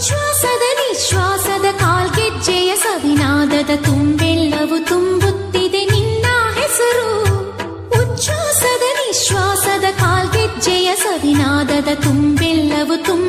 ಶ್ವಾಸದ ನಿಶ್ವಾಸದ ಕಾಲ್ಗೆಜ್ಜೆಯ ಸವಿನಾದದ ತುಂಬೆಲ್ಲವೂ ತುಂಬುತ್ತಿದೆ ನಿನ್ನ ಹೆಸರು. ಉಚ್ಛ್ವಾಸದ ನಿಶ್ವಾಸದ ಕಾಲ್ಗೆಜ್ಜೆಯ ಸವಿನಾದದ ತುಂಬೆಲ್ಲವೂ ತುಂಬ